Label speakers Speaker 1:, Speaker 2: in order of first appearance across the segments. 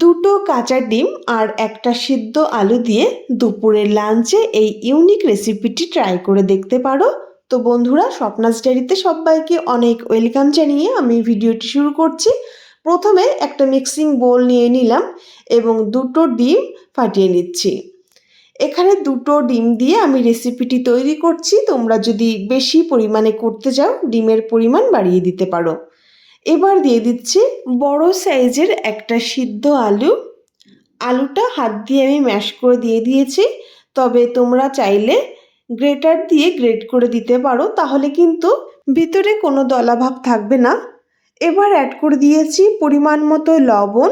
Speaker 1: দুটো কাঁচা ডিম আর একটা সিদ্ধ আলু দিয়ে দুপুরের লাঞ্চে এই ইউনিক রেসিপিটি ট্রাই করে দেখতে পারো। তো বন্ধুরা স্বপ্নাস ডায়েরিতে সবাইকে অনেক ওয়েলকাম জানিয়ে আমি ভিডিওটি শুরু করছি। প্রথমে একটা মিক্সিং বোল নিয়ে নিলাম এবং দুটো ডিম ফাটিয়ে নিচ্ছি। এখানে দুটো ডিম দিয়ে আমি রেসিপিটি তৈরি করছি। তোমরা যদি বেশি পরিমাণে করতে চাও, ডিমের পরিমাণ বাড়িয়ে দিতে পারো। এবার দিয়ে দিচ্ছি বড় সাইজের একটা সিদ্ধ আলু। আলুটা হাত দিয়ে আমি ম্যাশ করে দিয়ে দিয়েছি। তবে তোমরা চাইলে গ্রেটার দিয়ে গ্রেট করে দিতে পারো, তাহলে কিন্তু ভিতরে কোনো দলাভাব থাকবে না। এবার অ্যাড করে দিয়েছি পরিমাণ মতো লবণ,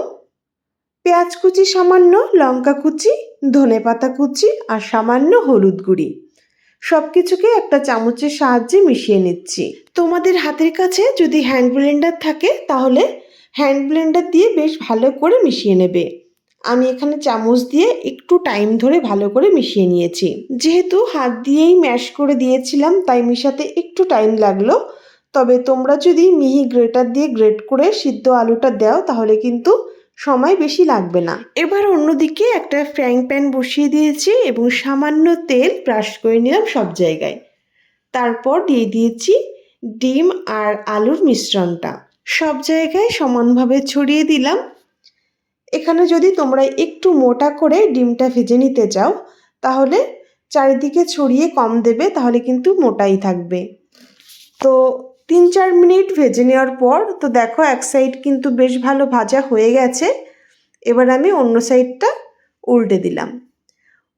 Speaker 1: পেঁয়াজ কুচি সামান্য লঙ্কা কুচি ধনে পাতা কুচি আর সামান্য হলুদ গুঁড়ি। সব কিছুকে একটা চামচের সাহায্যে মিশিয়ে নিচ্ছি। তোমাদের হাতের কাছে যদি হ্যান্ড ব্লেন্ডার থাকে, তাহলে হ্যান্ড ব্লেন্ডার দিয়ে বেশ ভালো করে মিশিয়ে নেবে। আমি এখানে চামচ দিয়ে একটু টাইম ধরে ভালো করে মিশিয়ে নিয়েছি। যেহেতু হাত দিয়েই ম্যাশ করে দিয়েছিলাম, তাই মিশাতে একটু টাইম লাগল। তবে তোমরা যদি মিহি গ্রেটার দিয়ে গ্রেট করে সিদ্ধ আলুটা দাও, তাহলে কিন্তু সময় বেশি লাগবে না। এবার অন্যদিকে একটা ফ্রাইং প্যান বসিয়ে দিয়েছি এবং সামান্য তেল ব্রাশ করে নিলাম সব জায়গায়। তারপর দিয়ে দিয়েছি ডিম আর আলুর মিশ্রণটা। সব জায়গায় সমানভাবে ছড়িয়ে দিলাম। এখানে যদি তোমরা একটু মোটা করে ডিমটা ভেজে নিতে চাও, তাহলে চারিদিকে ছড়িয়ে কম দেবে, তাহলে কিন্তু মোটাই থাকবে। তো তিন চার মিনিট ভেজে নেওয়ার পর, তো দেখো এক সাইড কিন্তু বেশ ভালো ভাজা হয়ে গেছে। এবার আমি অন্য সাইডটা উল্টে দিলাম।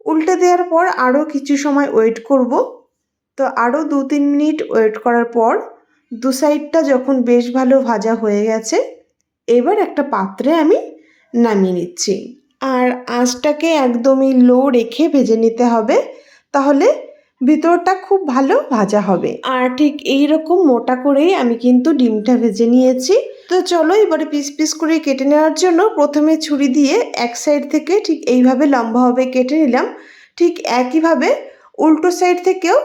Speaker 1: উল্টে দেওয়ার পর আরও কিছু সময় ওয়েট করব। তো আরও দু তিন মিনিট ওয়েট করার পর দু সাইডটা যখন বেশ ভালো ভাজা হয়ে গেছে, এবার একটা পাত্রে আমি নামিয়ে নিচ্ছি। আর আঁচটাকে একদমই লো রেখে ভেজে নিতে হবে। তাহলে ভিতরটা খুব ভালো, ভাজা হবে। আর ঠিক এই রকম মোটা করেই আমি কিন্তু ডিমটা ভেজে নিয়েছি। তো চলো এবারে পিস পিস করে কেটে নেওয়ার জন্য প্রথমে ছুরি দিয়ে এক সাইড থেকে ঠিক এইভাবে লম্বাভাবে কেটে নিলাম। ঠিক একইভাবে উল্টো সাইড থেকেও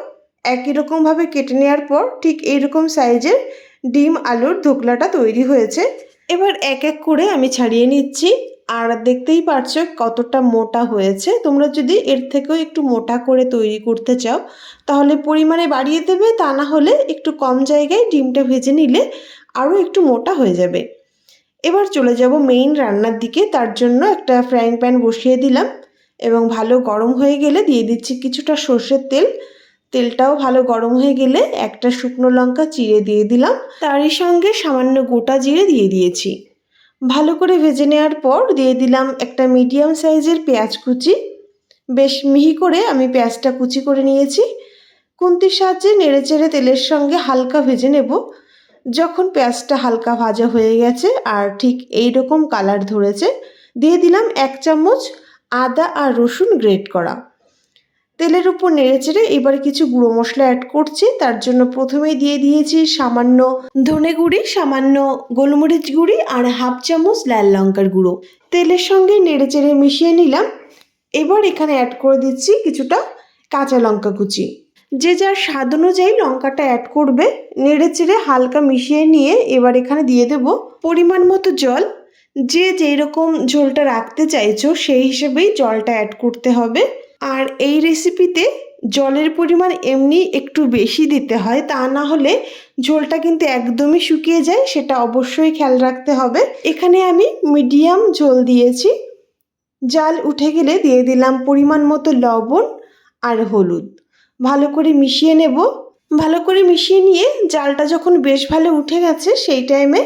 Speaker 1: একই রকমভাবে কেটে নেওয়ার পর ঠিক এইরকম সাইজের ডিম আলুর ধোকলাটা তৈরি হয়েছে। এবার এক এক করে আমি ছাড়িয়ে নিচ্ছি। আর দেখতেই পারছ কতটা মোটা হয়েছে। তোমরা যদি এর থেকেও একটু মোটা করে তৈরি করতে চাও, তাহলে পরিমাণে বাড়িয়ে দেবে, তা না হলে একটু কম জায়গায় ডিমটা ভেজে নিলে আরও একটু মোটা হয়ে যাবে। এবার চলে যাব মেইন রান্নার দিকে, তার জন্য একটা ফ্রাইং প্যান বসিয়ে দিলাম এবং ভালো গরম হয়ে গেলে দিয়ে দিচ্ছি কিছুটা সর্ষের তেল। তেলটাও ভালো গরম হয়ে গেলে একটা শুকনো লঙ্কা চিড়ে দিয়ে দিলাম। তারই সঙ্গে সামান্য গোটা জিরে দিয়ে দিয়েছি। ভালো করে ভেজে নেওয়ার পর দিয়ে দিলাম একটা মিডিয়াম সাইজের পেঁয়াজ কুচি। বেশ মিহি করে আমি পেঁয়াজটা কুচি করে নিয়েছি। কুন্তির সাহায্যে নেড়ে চেড়ে তেলের সঙ্গে হালকা ভেজে নেব। যখন পেঁয়াজটা হালকা ভাজা হয়ে গেছে আর ঠিক এই রকম কালার ধরেছে, দিয়ে দিলাম এক চামচ আদা আর রসুন গ্রেট করা। তেলের উপর নেড়ে চেড়ে এবার কিছু গুঁড়ো মশলা অ্যাড করছি। তার জন্য প্রথমেই দিয়ে দিয়েছি সামান্য ধনে গুঁড়ি, সামান্য গোলমরিচ গুঁড়ি আর হাফ চামচ লাল লঙ্কার গুঁড়ো। তেলের সঙ্গে নেড়েচেড়ে মিশিয়ে নিলাম। এবার এখানে অ্যাড করে দিচ্ছি কিছুটা কাঁচা লঙ্কা কুচি। যে যার স্বাদ অনুযায়ী লঙ্কাটা অ্যাড করবে, নেড়ে চেড়ে হালকা মিশিয়ে নিয়ে এবার এখানে দিয়ে দেব পরিমাণ মতো জল। যে যেই রকম ঝোলটা রাখতে চাইছো, সেই হিসেবেই জলটা অ্যাড করতে হবে। আর এই রেসিপিতে জলের পরিমাণ এমনি একটু বেশি দিতে হয়, তা না হলে ঝোলটা কিন্তু একদমই শুকিয়ে যায়, সেটা অবশ্যই খেয়াল রাখতে হবে। এখানে আমি মিডিয়াম ঝোল দিয়েছি। জাল উঠে গেলে দিয়ে দিলাম পরিমাণ মতো লবণ আর হলুদ। ভালো করে মিশিয়ে নেব। ভালো করে মিশিয়ে নিয়ে জালটা যখন বেশ ভালো উঠে গেছে, সেই টাইমে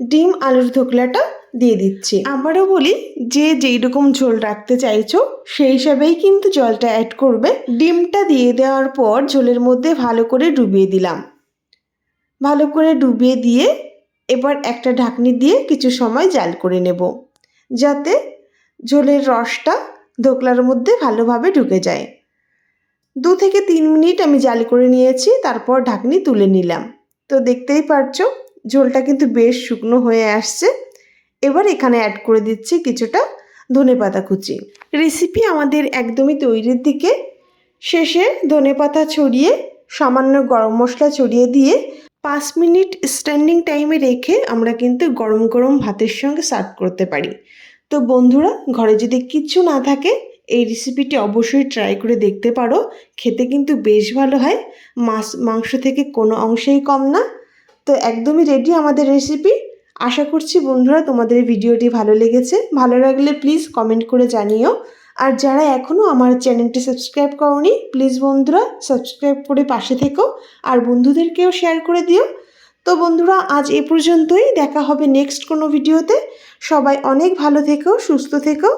Speaker 1: ডিম, আলুর ধোকলাটা দিয়ে দিচ্ছি। আবারও বলি, যে যেই রকম ঝোল রাখতে চাইছো, সেই হিসাবেই কিন্তু জলটা অ্যাড করবে। ডিমটা দিয়ে দেওয়ার পর ঝোলের মধ্যে ভালো করে ডুবিয়ে দিলাম। ভালো করে ডুবিয়ে দিয়ে এবার একটা ঢাকনি দিয়ে কিছু সময় জাল করে নেব, যাতে ঝোলের রসটা ধোকলার মধ্যে ভালোভাবে ঢুকে যায়। দু থেকে তিন মিনিট আমি জাল করে নিয়েছি, তারপর ঢাকনি তুলে নিলাম। তো দেখতেই পারছ ঝোলটা কিন্তু বেশ শুকনো হয়ে আসছে। এবার এখানে অ্যাড করে দিচ্ছি কিছুটা ধনে পাতা কুচি। রেসিপি আমাদের একদমই তৈরির দিকে। শেষে ধনে পাতা ছড়িয়ে, সামান্য গরম মশলা ছড়িয়ে দিয়ে পাঁচ মিনিট স্ট্যান্ডিং টাইমে রেখে আমরা কিন্তু গরম গরম ভাতের সঙ্গে সার্ভ করতে পারি। তো বন্ধুরা, ঘরে যদি কিচ্ছু না থাকে, এই রেসিপিটি অবশ্যই ট্রাই করে দেখতে পারো। খেতে কিন্তু বেশ ভালো হয়। মাছ, মাংস থেকে কোনো অংশেই কম না। তো একদমই রেডি আমাদের রেসিপি আশা করছি বন্ধুরা তোমাদের ভিডিওটি ভালো লেগেছে। ভালো লাগলে প্লিজ কমেন্ট করে জানিও। আর যারা এখনও আমার চ্যানেলটি সাবস্ক্রাইব করনি প্লিজ বন্ধুরা সাবস্ক্রাইব করে পাশে থেকো। আর বন্ধুদেরকেও শেয়ার করে দিও। তো বন্ধুরা আজ এ পর্যন্তই। দেখা হবে নেক্সট কোনো ভিডিওতে সবাই অনেক ভালো থেকো, সুস্থ থেকো।